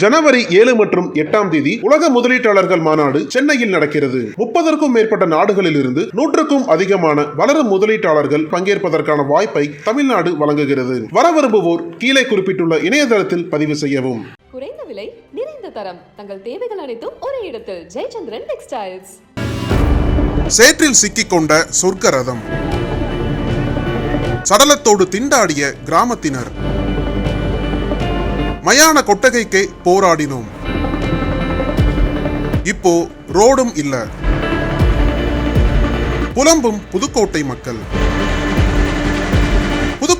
ஜனவரி ஏழு மற்றும் எட்டாம் தேதி உலக முதலீட்டாளர்கள் மாநாடு சென்னையில் நடக்கிறது. முப்பதற்கும் மேற்பட்ட நாடுகளில் இருந்து நூற்றுக்கும் அதிகமான வளரும் முதலீட்டாளர்கள் பங்கேற்பதற்கான வாய்ப்பை தமிழ்நாடு வழங்குகிறது. வர விரும்புவோர் கீழே குறிப்பிட்டுள்ள இணையதளத்தில் பதிவு செய்யவும். குறைந்த விலை நிறைந்த தரம். தங்கள் தேவைகள் அனைத்தும் ஒரே இடத்தில். ஜெயச்சந்திரன் டெக்ஸ்டைல்ஸ். சேற்றில் சிக்கிக்கொண்ட சொர்க்க ரதம். சடலத்தோடு திண்டாடிய கிராமத்தினர். மயான கொட்டகைக்கு போராடினோம். இப்போ ரோடும் இல்ல. புலம்பும் புதுக்கோட்டை மக்கள்.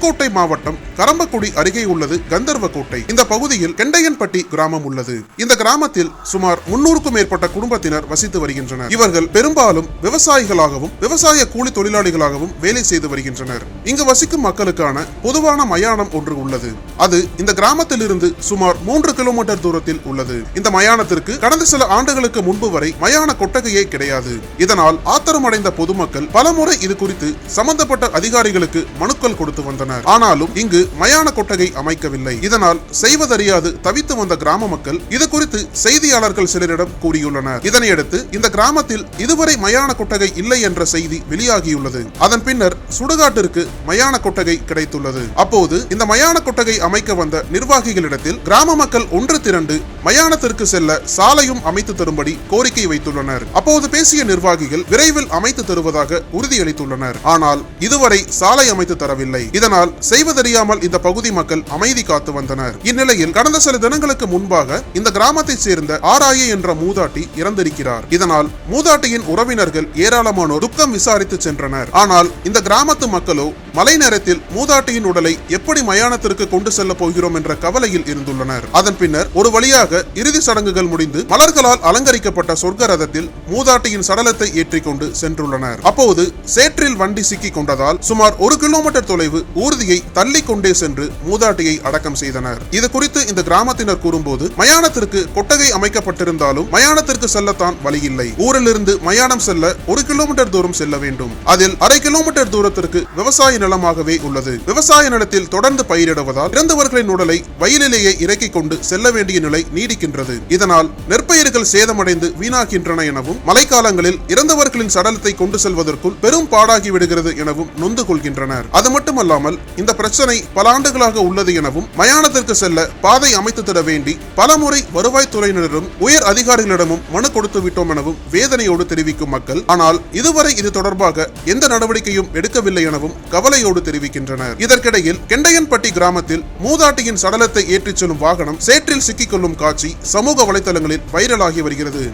புதுக்கோட்டை மாவட்டம் கரம்பக்குடி அருகே உள்ளது கந்தர்வக்கோட்டை. இந்த பகுதியில் கெண்டையன்பட்டி கிராமம் உள்ளது. இந்த கிராமத்தில் சுமார் முன்னூறுக்கும் மேற்பட்ட குடும்பத்தினர் வசித்து வருகின்றனர். இவர்கள் பெரும்பாலும் விவசாயிகளாகவும் விவசாய கூலி தொழிலாளிகளாகவும் வேலை செய்து வருகின்றனர். இங்கு வசிக்கும் மக்களுக்கான பொதுவான மயானம் ஒன்று உள்ளது. அது இந்த கிராமத்திலிருந்து சுமார் மூன்று கிலோமீட்டர் தூரத்தில் உள்ளது. இந்த மயானத்திற்கு கடந்த சில ஆண்டுகளுக்கு முன்பு வரை மயான கொட்டகையே கிடையாது. இதனால் ஆத்திரமடைந்த பொதுமக்கள் பலமுறை இது குறித்து சம்பந்தப்பட்ட அதிகாரிகளுக்கு மனுக்கள் கொடுத்து வந்தனர். ஆனாலும் இங்கு மயான கொட்டகை அமைக்கவில்லை. இதனால் செய்வதறியாது தவித்து வந்த கிராம மக்கள் இது குறித்து செய்தியாளர்கள் சிலரிடம் கூறியுள்ளனர். இதனையடுத்து இந்த கிராமத்தில் இதுவரை மயான கொட்டகை இல்லை என்ற செய்தி வெளியாகியுள்ளது. அதன் பின்னர் சுடுகாட்டிற்கு மயான கொட்டகை கிடைத்துள்ளது. அப்போது இந்த மயான கொட்டகை அமைக்க வந்த நிர்வாகிகளிடத்தில் கிராம மக்கள் ஒன்று திரண்டு மயானத்திற்கு செல்ல சாலையும் அமைத்து தரும்படி கோரிக்கை வைத்துள்ளனர். அப்போது பேசிய நிர்வாகிகள் விரைவில் அமைத்து தருவதாக உறுதியளித்துள்ளனர். ஆனால் இதுவரை சாலை அமைத்து தரவில்லை. இதனால் செய்வதறியாமல் இந்த பகுதி மக்கள் அமைதி காத்து வந்தனர். இந்நிலையில் கடந்த சில தினங்களுக்கு முன்பாக இந்த கிராமத்தைச் சேர்ந்த ஆராய என்ற மூதாட்டி இறந்திருக்கிறார். இதனால் மூதாட்டியின் உறவினர்கள் ஏராளமானோர் துக்கம் விசாரித்து சென்றனர். ஆனால் இந்த கிராமத்து மக்களோ மலை நேரத்தில் மூதாட்டியின் உடலை எப்படி மயானத்திற்கு கொண்டு செல்ல போகிறோம் என்ற கவலையில் இருந்துள்ளனர். அதன் பின்னர் ஒரு வழியாக இறுதி சடங்குகள் முடிந்து மலர்களால் அலங்கரிக்கப்பட்ட சொர்க்க ரதத்தில் மூதாட்டியின் சடலத்தை ஏற்றிக்கொண்டு சென்றுள்ளனர். அப்போது சேற்றில் வண்டி சிக்கிக் கொண்டதால் சுமார் ஒரு கிலோமீட்டர் தொலைவு ஊர்தியை தள்ளி கொண்டே சென்று மூதாட்டியை அடக்கம் செய்தனர். இது குறித்து இந்த கிராமத்தினர் கூறும்போது மயானத்திற்கு கொட்டகை அமைக்கப்பட்டிருந்தாலும் மயானத்திற்கு செல்லத்தான் வழியில்லை. ஊரிலிருந்து மயானம் செல்ல ஒரு கிலோமீட்டர் தூரம் செல்ல வேண்டும். அதில் அரை கிலோமீட்டர் தூரத்திற்கு விவசாய நிலமாகவே உள்ளது. விவசாய நிலத்தில் தொடர்ந்து பயிரிடுவதால் இறந்தவர்களின் உடலை வயலிலேயே இறக்கிக் கொண்டு செல்ல வேண்டிய நிலை நீடிக்கின்றது. இதனால் நெற்பயிர்கள் சேதமடைந்து வீணாகின்றன எனவும் மழைக்காலங்களில் இறந்தவர்களின் சடலத்தை கொண்டு செல்வதற்குள் பெரும் பாடாகி விடுகிறது எனவும் நொந்து கொள்கின்றனர். அது மட்டுமல்லாமல் இந்த பிரச்சனை பல ஆண்டுகளாக உள்ளது எனவும் மயானத்திற்கு செல்ல பாதை அமைத்து தர வேண்டி பலமுறை வருவாய்த்துறையினரிடம் உயர் அதிகாரிகளிடமும் மனு கொடுத்து விட்டோம் எனவும் வேதனையோடு தெரிவிக்கும் மக்கள் ஆனால் இதுவரை இது தொடர்பாக எந்த நடவடிக்கையும் எடுக்கவில்லை எனவும் கவலையோடு தெரிவிக்கின்றனர். இதற்கிடையில் கெண்டையன்பட்டி கிராமத்தில் மூதாட்டியின் சடலத்தை ஏற்றிச் செல்லும் வாகனம் சேற்றில் சிக்கிக்கொள்ளும் காட்சி சமூக வலைதளங்களில் வைரலாகி வருகிறது.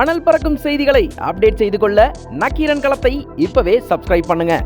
அனல் பறக்கும் செய்திகளை அப்டேட் செய்து கொள்ள நக்கீரன் களத்தை இப்பவே சப்ஸ்கிரைப் பண்ணுங்க.